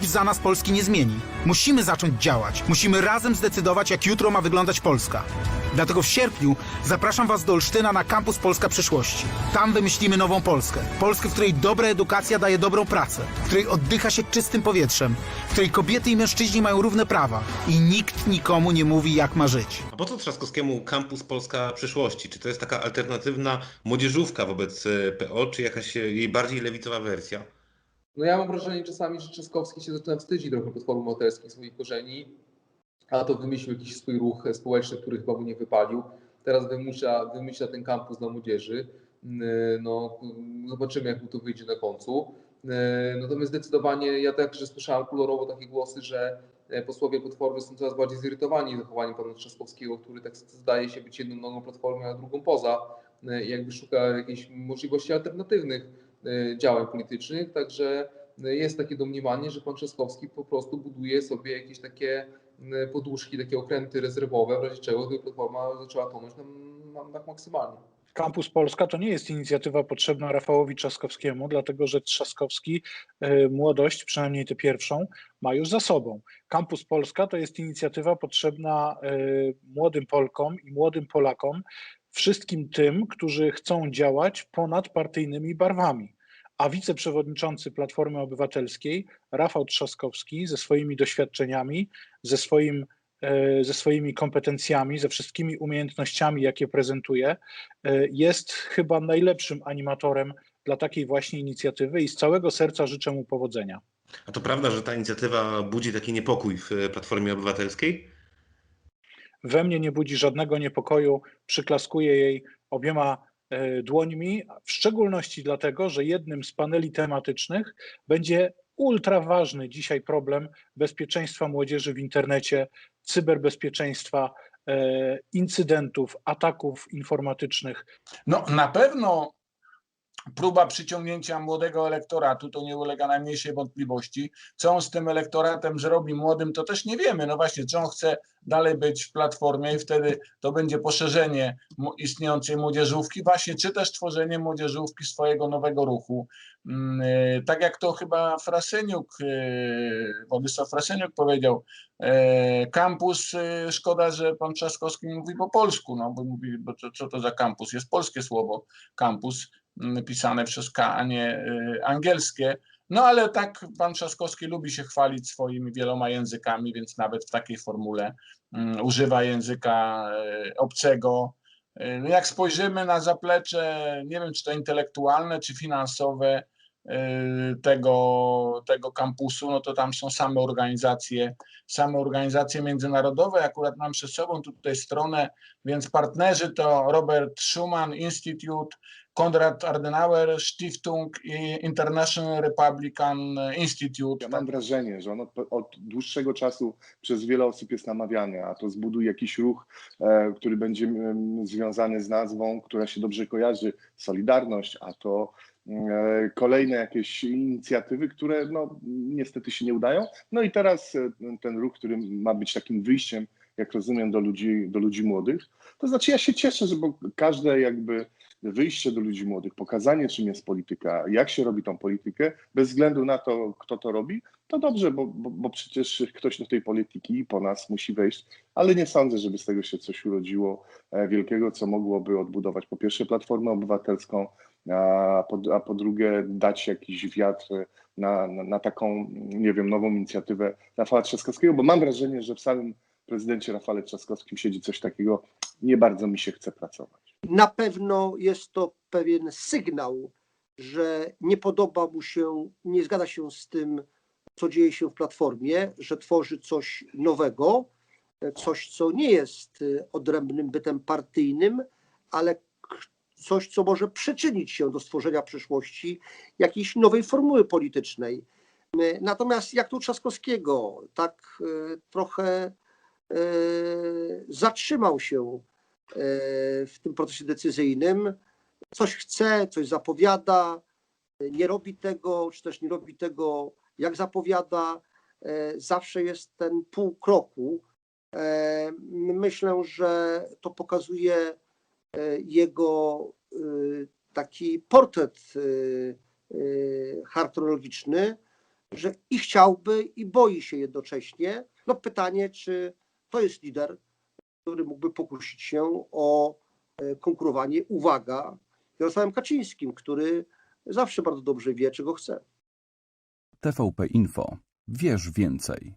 nikt za nas Polski nie zmieni. Musimy zacząć działać. Musimy razem zdecydować, jak jutro ma wyglądać Polska. Dlatego w sierpniu zapraszam Was do Olsztyna na kampus Polska Przyszłości. Tam wymyślimy nową Polskę. Polskę, w której dobra edukacja daje dobrą pracę, w której oddycha się czystym powietrzem, w której kobiety i mężczyźni mają równe prawa i nikt nikomu nie mówi, jak ma żyć. A po co Trzaskowskiemu Kampus Polska Przyszłości? Czy to jest taka alternatywna młodzieżówka wobec e, PO, czy jakaś e, jej bardziej lewicowa wersja? No ja mam wrażenie czasami, że Trzaskowski się zaczyna wstydzić trochę Platformy Obywatelskiej swoich korzeni, a to wymyślił jakiś swój ruch społeczny, który chyba mu nie wypalił. Teraz wymyśla, wymyśla ten kampus dla młodzieży. Yy, No, zobaczymy, jak mu to wyjdzie na końcu. Yy, Natomiast zdecydowanie ja także słyszałem kolorowo takie głosy, że e, posłowie Platformy są coraz bardziej zirytowani zachowaniem pana Trzaskowskiego, który tak zdaje się być jedną nogą Platformy, a drugą poza. I Jakby szuka jakichś możliwości alternatywnych e, działań politycznych, także e, jest takie domniemanie, że pan Trzaskowski po prostu buduje sobie jakieś takie poduszki, takie okręty rezerwowe, w razie czego gdyby Platforma zaczęła tonąć na, na, na maksymalnie. Kampus Polska to nie jest inicjatywa potrzebna Rafałowi Trzaskowskiemu, dlatego że Trzaskowski e, młodość, przynajmniej tę pierwszą, ma już za sobą. Kampus Polska to jest inicjatywa potrzebna e, młodym Polkom i młodym Polakom, wszystkim tym, którzy chcą działać ponad partyjnymi barwami. A wiceprzewodniczący Platformy Obywatelskiej, Rafał Trzaskowski, ze swoimi doświadczeniami, ze swoim e, ze swoimi kompetencjami, ze wszystkimi umiejętnościami, jakie prezentuje, e, jest chyba najlepszym animatorem dla takiej właśnie inicjatywy i z całego serca życzę mu powodzenia. A to prawda, że ta inicjatywa budzi taki niepokój w e, Platformie Obywatelskiej? We mnie nie budzi żadnego niepokoju, przyklaskuję jej obiema e, dłońmi, w szczególności dlatego, że jednym z paneli tematycznych będzie ultra ważny dzisiaj problem bezpieczeństwa młodzieży w internecie, cyberbezpieczeństwa, e, incydentów, ataków informatycznych. No na pewno próba przyciągnięcia młodego elektoratu to nie ulega najmniejszej wątpliwości. Co on z tym elektoratem zrobi młodym, to też nie wiemy. No właśnie, czy on chce dalej być w platformie i wtedy to będzie poszerzenie istniejącej młodzieżówki, właśnie, czy też tworzenie młodzieżówki swojego nowego ruchu. Mm, y, Tak jak to chyba Fraseniuk, y, Władysław Fraseniuk powiedział, e, kampus, y, szkoda, że pan Trzaskowski mówi po polsku, no bo mówi, bo co, co to za kampus? Jest polskie słowo kampus, pisane przez K, a nie y, angielskie. No ale tak pan Trzaskowski lubi się chwalić swoimi wieloma językami, więc nawet w takiej formule mm, używa języka y, obcego. Y, jak spojrzymy na zaplecze, nie wiem czy to intelektualne, czy finansowe tego, tego kampusu, no to tam są same organizacje, same organizacje międzynarodowe. Akurat mam przed sobą tutaj stronę, więc partnerzy to Robert Schuman Institute, Konrad Adenauer Stiftung i International Republican Institute. Ja mam wrażenie, że on od, od dłuższego czasu przez wiele osób jest namawiany, a to zbuduj jakiś ruch, e, który będzie em, związany z nazwą, która się dobrze kojarzy, Solidarność, a to e, kolejne jakieś inicjatywy, które no, niestety się nie udają. No i teraz e, ten ruch, który ma być takim wyjściem, jak rozumiem, do ludzi, do ludzi młodych. To znaczy ja się cieszę, że bo każde jakby wyjście do ludzi młodych, pokazanie czym jest polityka, jak się robi tą politykę, bez względu na to, kto to robi, to dobrze, bo, bo, bo przecież ktoś do tej polityki po nas musi wejść, ale nie sądzę, żeby z tego się coś urodziło e, wielkiego, co mogłoby odbudować po pierwsze Platformę Obywatelską, a po, a po drugie dać jakiś wiatr na, na, na taką, nie wiem, nową inicjatywę Rafała Trzaskowskiego, bo mam wrażenie, że w samym prezydencie Rafale Trzaskowskim siedzi coś takiego, nie bardzo mi się chce pracować. Na pewno jest to pewien sygnał, że nie podoba mu się, nie zgadza się z tym, co dzieje się w Platformie, że tworzy coś nowego, coś, co nie jest y, odrębnym bytem partyjnym, ale coś, co może przyczynić się do stworzenia przyszłości jakiejś nowej formuły politycznej. Y, Natomiast jak tu Trzaskowskiego, tak trochę zatrzymał się w tym procesie decyzyjnym, coś chce, coś zapowiada, nie robi tego, czy też nie robi tego, jak zapowiada, y, zawsze jest ten pół kroku. E, Myślę, że to pokazuje e, jego taki portret y, y, charakterologiczny, że i chciałby, i boi się jednocześnie. No pytanie, czy to jest lider, który mógłby pokusić się o e, konkurowanie, uwaga, Jarosławem Kaczyńskim, który zawsze bardzo dobrze wie, czego chce. TVP Info. Wierz więcej.